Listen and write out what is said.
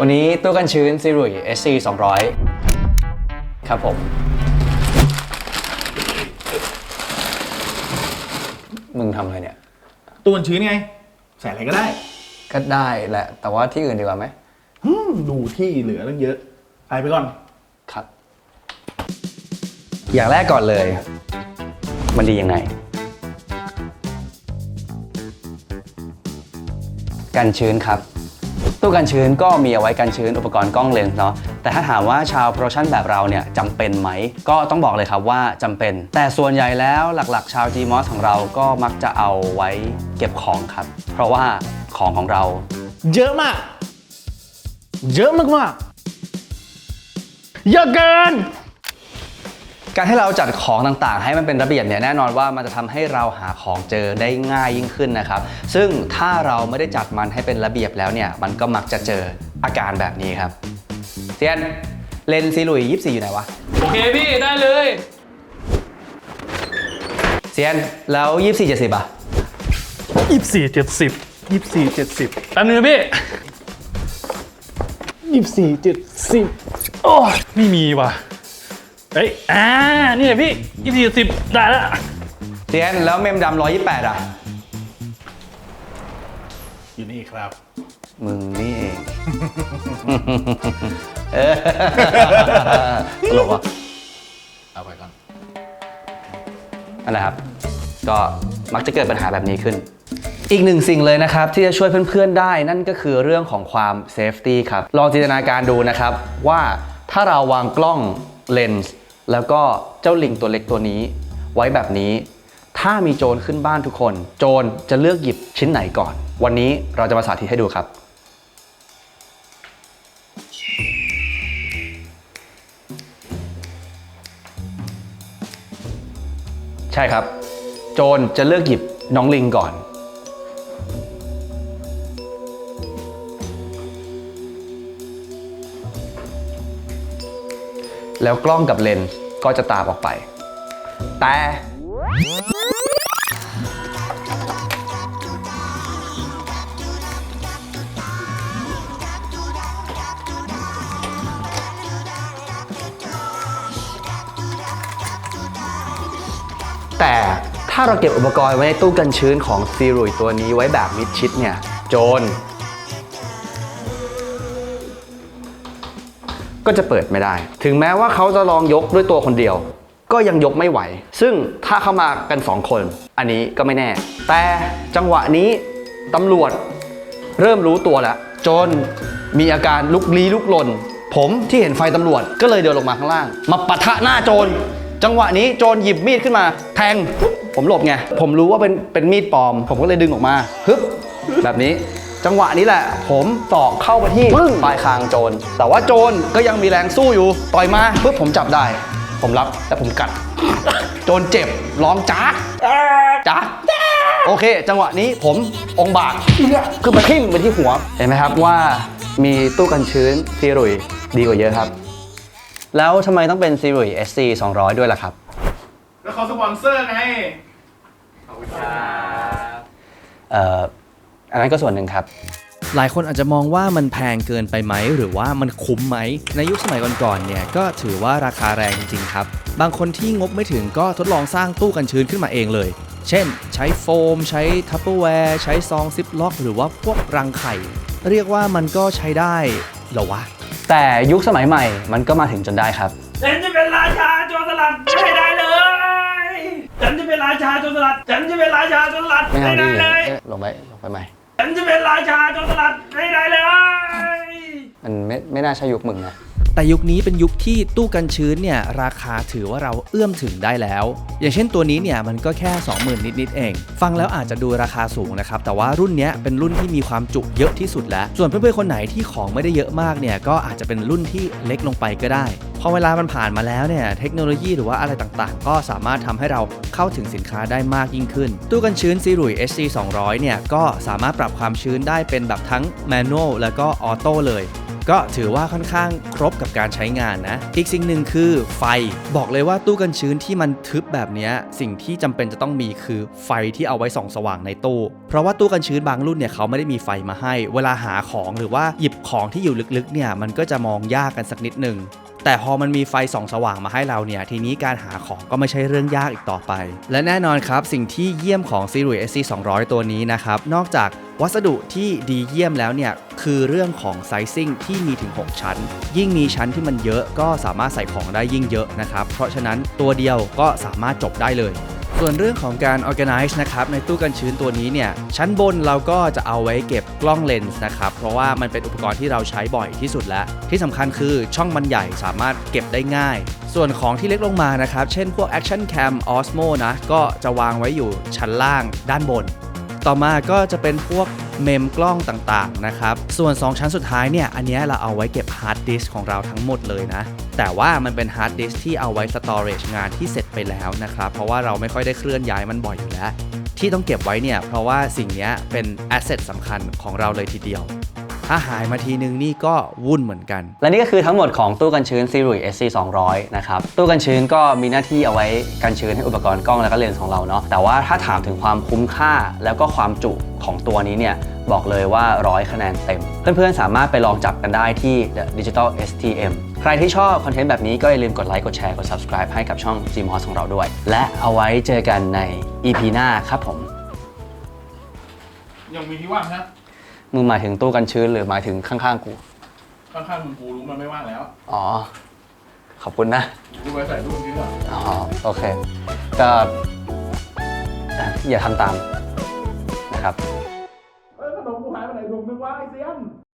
วันนี้ตู้กันชื้นซีรุย SC 200 ครับผม มึงทำอะไรเนี่ยตัวมันชื้นไง ใส่อะไรก็ได้ ก็ได้แหละ แต่ว่าที่อื่นดีกว่าไหมอืมดูที่เหลือตั้งเยอะไปไปก่อน ครับ อย่างแรกก่อนเลย มันดียังไง กันชื้นครับ ตู้กันชื้นก็มีเอาไว้กันชื้นอุปกรณ์กล้องเลนส์เนาะแต่ถ้าถามว่าชาวโปรดักชั่นแบบเราเนี่ยจำเป็นไหม ก็ต้องบอกเลยครับว่าจำเป็น แต่ส่วนใหญ่แล้วหลักๆ ชาว GMOS ของเราก็มักจะเอาไว้เก็บของครับ เพราะว่าของของเรา เยอะมาก เยอะมากมากๆเยอะเกิน การให้เราจัดของต่างๆ ให้มันเป็นระเบียบเนี่ยแน่นอนว่ามันจะทำให้เราหาของเจอได้ง่ายยิ่งขึ้นนะครับ ซึ่งถ้าเราไม่ได้จัดมันให้เป็นระเบียบแล้วเนี่ยมันก็มักจะเจออาการแบบนี้ครับเซียนเลนส์ซีลุย24อยู่ไหนวะ โอเคพี่ได้เลยเซียนแล้ว24 70อะยี่สี่เจ็ดสิบยี่สี่เจ็ดสิบแป๊บนึงนะพี่ยี่สิบสี่เจ็ดสิบโอ้ยไม่มีว่ะ เอ้ย อ่า นี่แหละพี่ยี่สี่เจ็ดสิบได้แล้วเซียนแล้วเมมดำ128อะ อยู่นี่ครับ มึงนี่เอง เออตลกอะ เอาไปก่อน นั่นแหละครับ ก็มักจะเกิดปัญหาแบบนี้ขึ้น อีกหนึ่งสิ่งเลยนะครับ ที่จะช่วยเพื่อนๆได้นั่นก็คือเรื่องของความเซฟตี้ครับ ลองจินตนาการดูนะครับว่าถ้าเราวางกล้องเลนส์ แล้วก็เจ้าลิงตัวเล็กตัวนี้ ไว้แบบนี้ ถ้ามีโจรขึ้นบ้านทุกคน โจรจะเลือกหยิบชิ้นไหนก่อน วันนี้เราจะมาสาธิตให้ดูครับใช่ครับ โจรจะเลือกหยิบน้องลิงก่อน แล้วกล้องกับเลนส์ก็จะตามออกไป แต่แต่ถ้าเราเก็บอุปกรณ์ไว้ในตู้กันชื้นของซีรุยตัวนี้ไว้แบบมิดชิดเนี่ย โจร ก็จะเปิดไม่ได้ ถึงแม้ว่าเขาจะลองยกด้วยตัวคนเดียว ก็ยังยกไม่ไหว ซึ่งถ้าเข้ามากัน 2 คน อันนี้ก็ไม่แน่ แต่จังหวะนี้ตำรวจเริ่มรู้ตัวแล้วจรมีอาการลุกลี้ลุกลน ผมที่เห็นไฟตำรวจก็เลยเดินลงมาข้างล่าง มาปะทะหน้าโจรจังหวะนี้โจรหยิบมีดขึ้นมา แทง ผมหลบไง ผมรู้ว่าเป็นเป็นมีดปลอม ผมก็เลยดึงออกมาฮึบแบบนี้ จังหวะนี้แหละ ผมตอกเข้าไปที่ปลายคางโจร แต่ว่าโจรก็ยังมีแรงสู้อยู่ ต่อยมาปุ๊บผมจับได้ ผมรับและผมกัด โจรเจ็บร้องจ้าจ้าโอเค จังหวะนี้ผมองค์บากคือมาทิ่มไปที่หัว เห็นไหมครับว่ามีตู้กันชื้นซีรุยดีกว่าเยอะครับ แล้วทำไมต้องเป็นซีรุย SC 200 ด้วยล่ะครับ แล้วเขาสปอนเซอร์ไงเอ่อ อันนั้นก็ส่วนหนึ่งครับ หลายคนอาจจะมองว่ามันแพงเกินไปไหม หรือว่ามันคุ้มไหม ในยุคสมัยก่อนๆเนี่ยก็ถือว่าราคาแรงจริงๆครับ บางคนที่งบไม่ถึงก็ทดลองสร้างตู้กันชื้นขึ้นมาเองเลย เช่น ใช้โฟม ใช้ทัพเปอร์แวร์ใช้ซองซิปล็อก หรือว่าพวกรังไข่เรียกว่ามันก็ใช้ได้เหรอวะแต่ยุคสมัยใหม่มันก็มาถึงจนได้ครับฉันจะเป็นราชาโจรสลัดไม่ได้เลย ฉันจะเป็นราชาโจรสลัด ฉันจะเป็นราชาโจรสลัดไม่เอาไม่ดีได้เลยเอ๊ะลงไปลงไปใหม่ ฉันจะเป็นราชาโจรสลัดไม่ได้เลย มันไม่ไม่น่าใช่ยุคมึงนะ แต่ยุคนี้เป็นยุคที่ตู้กันชื้นเนี่ยราคาถือว่าเราเอื้อมถึงได้แล้ว อย่างเช่นตัวนี้เนี่ยมันก็แค่ 20,000 นิดๆเอง ฟังแล้วอาจจะดูราคาสูงนะครับแต่ว่ารุ่นเนี้ยเป็นรุ่นที่มีความจุเยอะที่สุดแล้ว ส่วนเพื่อนๆคนไหนที่ของไม่ได้เยอะมากเนี่ยก็อาจจะเป็นรุ่นที่เล็กลงไปก็ได้พอเวลามันผ่านมาแล้วเนี่ยเทคโนโลยีหรือว่าอะไรต่างๆ ก็สามารถทำให้เราเข้าถึงสินค้าได้มากยิ่งขึ้น ตู้กันชื้นซีรุย SC 200เนี่ยก็สามารถปรับความชื้นได้เป็นแบบทั้ง manual แล้วก็ออโต้เลย ก็ถือว่าค่อนข้างครบกับการใช้งานนะ อีกสิ่งหนึ่งคือไฟบอกเลยว่าตู้กันชื้นที่มันทึบแบบนี้สิ่งที่จำเป็นจะต้องมีคือไฟที่เอาไว้ส่องสว่างในตู้ เพราะว่าตู้กันชื้นบางรุ่นเนี่ยเขาไม่ได้มีไฟมาให้ เวลาหาของหรือว่าหยิบของที่อยู่ลึกๆเนี่ยมันก็จะมองยากกันสักนิดหนึ่ง แต่พอมันมีไฟส่องสว่างมาให้เราเนี่ย ทีนี้การหาของก็ไม่ใช่เรื่องยากอีกต่อไป และแน่นอนครับ สิ่งที่เยี่ยมของ s i r i s SC 200 ตัวนี้นะครับ นอกจากวัสดุที่ดีเยี่ยมแล้วเนี่ย คือเรื่องของไซซิ่งที่มีถึง 6 ชั้น ยิ่งมีชั้นที่มันเยอะก็สามารถใส่ของได้ยิ่งเยอะนะครับ เพราะฉะนั้นตัวเดียวก็สามารถจบได้เลย ส่วนเรื่องของการ organize นะครับในตู้กันชื้นตัวนี้เนี่ยชั้นบนเราก็จะเอาไว้เก็บกล้องเลนส์นะครับเพราะว่ามันเป็นอุปกรณ์ที่เราใช้บ่อยที่สุดแล้ว ที่สำคัญคือช่องมันใหญ่สามารถเก็บได้ง่าย ส่วนของที่เล็กลงมานะครับ เช่นพวก action cam osmo นะก็จะวางไว้อยู่ชั้นล่างด้านบน ต่อมาก็จะเป็นพวก เมมกล้องต่างๆนะครับ ส่วน 2 ชั้นสุดท้ายเนี่ย อันนี้เราเอาไว้เก็บฮาร์ดดิสของเราทั้งหมดเลยนะ แต่ว่ามันเป็นฮาร์ดดิสที่เอาไว้สตอเรจงานที่เสร็จไปแล้วนะครับ เพราะว่าเราไม่ค่อยได้เคลื่อนย้ายมันบ่อยอยู่แล้ว ที่ต้องเก็บไว้เนี่ย เพราะว่าสิ่งนี้เป็นแอสเซทสำคัญของเราเลยทีเดียว ถ้าหายมาทีนึงนี่ก็วุ่นเหมือนกัน และนี่ก็คือทั้งหมดของตู้กันชื้น Series SC 200นะครับ ตู้กันชื้นก็มีหน้าที่เอาไว้กันชื้นให้อุปกรณ์กล้องแล้วก็เลนส์ของเราเนาะ แต่ว่าถ้าถามถึงความคุ้มค่าแล้วก็ความจุของตัวนี้เนี่ยบอกเลยว่าร้อยคะแนนเต็ม เพื่อนๆ สามารถไปลองจับกันได้ที่ The Digital STM ใครที่ชอบคอนเทนต์แบบนี้ก็อย่าลืมกดไลค์กดแชร์กด subscribe ให้กับช่อง GMOS ของเราด้วย และเอาไว้เจอกันใน EP หน้าครับผมยังมีที่ว่างนะ มึงหมายถึงตู้กันชื้นหรือหมายถึงข้างๆกู ข้างๆมึงกูรู้มันไม่ว่างแล้วอ๋อ ขอบคุณนะ กูไปใส่รูปนี้เหรออ๋อ โอเค ก็อย่าทำตามนะครับ เอ้ยขนมกูหายไปไหนผมนึกว่ไอ้เสีย